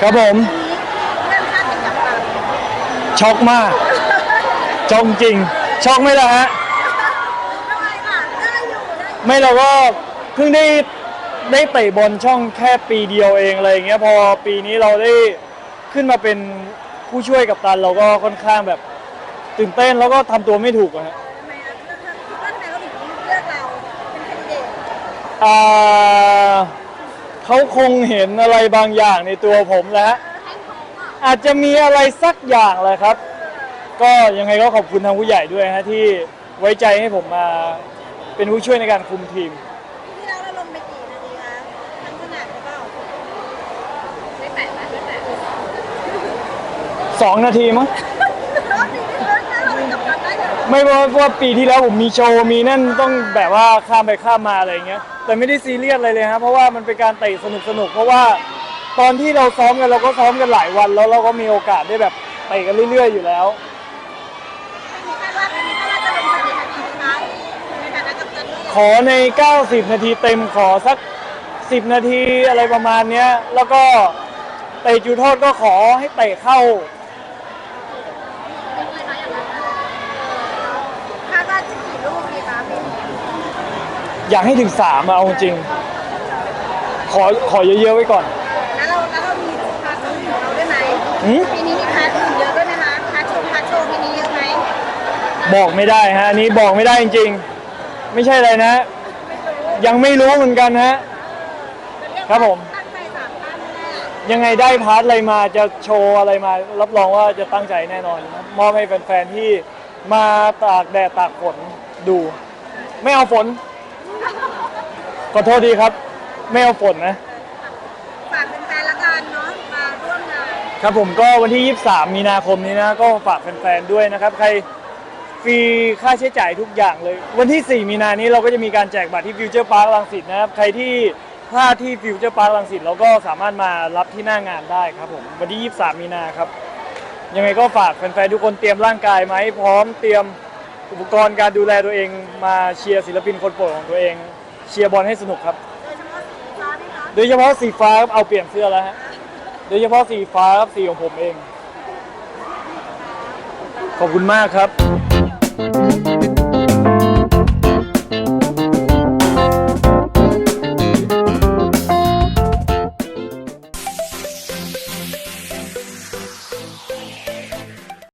ครับผมเรื่องค่าเป็นกับเราช็อกมากช็อกจริง ช็อกไหมล่ะฮะทำไมค่ะได้อยู่ได้อยู่ไม่เราก็เพิ่งได้ได้เตะบอลช่องแค่ปีเดียวเองอะไรอย่างเงี้ยพอปีนี้เราได้ขึ้นมาเป็นผู้ช่วยกับตันเราก็ค่อนข้างแบบตื่นเต้นแล้วก็ทำตัวไม่ถูกอะฮะทำไมอะเรื่องคิดว่าทำไม เขาถึงเลือกเราเป็นแคนดิเดตอ่าเขาคงเห็นอะไรบางอย่างในตัวผมแหล้วให้เขาอะอาจจะมีอะไรสักอย่างแหละครับ ก็ยังไงก็ขอบคุณทางผู้ใหญ่ด้วยฮะที่ไว้ใจให้ผมมาเป็นผู้ช่วยในการคุมทีม ที่เราเราลงไปกี่นาทีคะทั้งสนามหรือเปล่าไม่แปดนะไม่แปด2นาทีมั้ง ได้เลยไม่ว่าว่าปีที่แล้วผมมีโชว์มีนั่นต้องแบบว่าข้ามไปข้ามมาอะไรอย่างเงี้ยแต่ไม่ได้ซีเรียสอะไรเลยฮะเพราะว่ามันเป็นการเตะสนุกสนุกๆเพราะว่าตอนที่เราซ้อมกันเราก็ซ้อมกันหลายวัน แล้วเราก็มีโอกาสได้แบบเตะกันเรื่อย ๆ อยู่แล้วมีคาดว่ามีคาดว่าจะลงสักกี่นาทีคะในฐานะกับตันด้วยขอใน 90 นาทีเต็มขอสัก 10 นาทีอะไรประมาณเนี้ยแล้วก็เตะจุดโทษก็ขอให้เตะเข้า คาดว่าจะกี่ลูกดีคะปีนี้ อยากให้ถึง3อะเอาจริง ขอขอเยอะๆไว้ก่อน แล้วเราแล้วเรามีพาร์ทอื่นของเราด้วยไหมหืม ปีนี้มีพาร์ทอื่นเยอะด้วยไหมคะพาร์ทโชว์พาร์ทโชว์ปีนี้เยอะไหมบอกไม่ได้ฮะอันนี้บอกไม่ได้จริงๆ ไม่ใช่อะไรนะ ยังไม่รู้เหมือนกันฮะ ครับผม ตั้งใจสามท่านแน่ยังไงได้พาร์ทอะไรมาจะโชว์อะไรมา รับรองว่าจะตั้งใจแน่นอนนะมอบให้แฟนๆที่มาตากแดดตากฝนดู ไม่เอาฝน ขอโทษดีครับ ไม่เอาฝนนะ ฝากเป็นแฟนๆละกันเนาะมาร่วมงานครับผมก็วันที่ 23 มีนาคมนี้นะ ก็ฝากแฟนๆด้วยนะครับ ใครฟรีค่าใช้จ่ายทุกอย่างเลย วันที่ 4 มีนานี้เราก็จะมีการแจกบัตรที่ฟิวเจอร์พาร์คลังสิตนะครับ ใครที่พลาดที่ฟิวเจอร์พาร์คลังสิตเราก็สามารถมารับที่หน้างานได้ครับผมวันที่ 23 มีนาครับ ยังไงก็ฝากแฟนๆทุกคนเตรียมร่างกายมาให้พร้อมเตรียมอุปกรณ์การดูแลตัวเองมาเชียร์ศิลปินคนโปรดของตัวเอง เชียร์บอลให้สนุกครับโดยเฉพาะสีฟ้าคะโดยเฉพาะสีฟ้าครับเอาเปลี่ยนเสื้อแล้วฮะ โดยเฉพาะสีฟ้าครับสีของผมเอง ขอบคุณมากครับ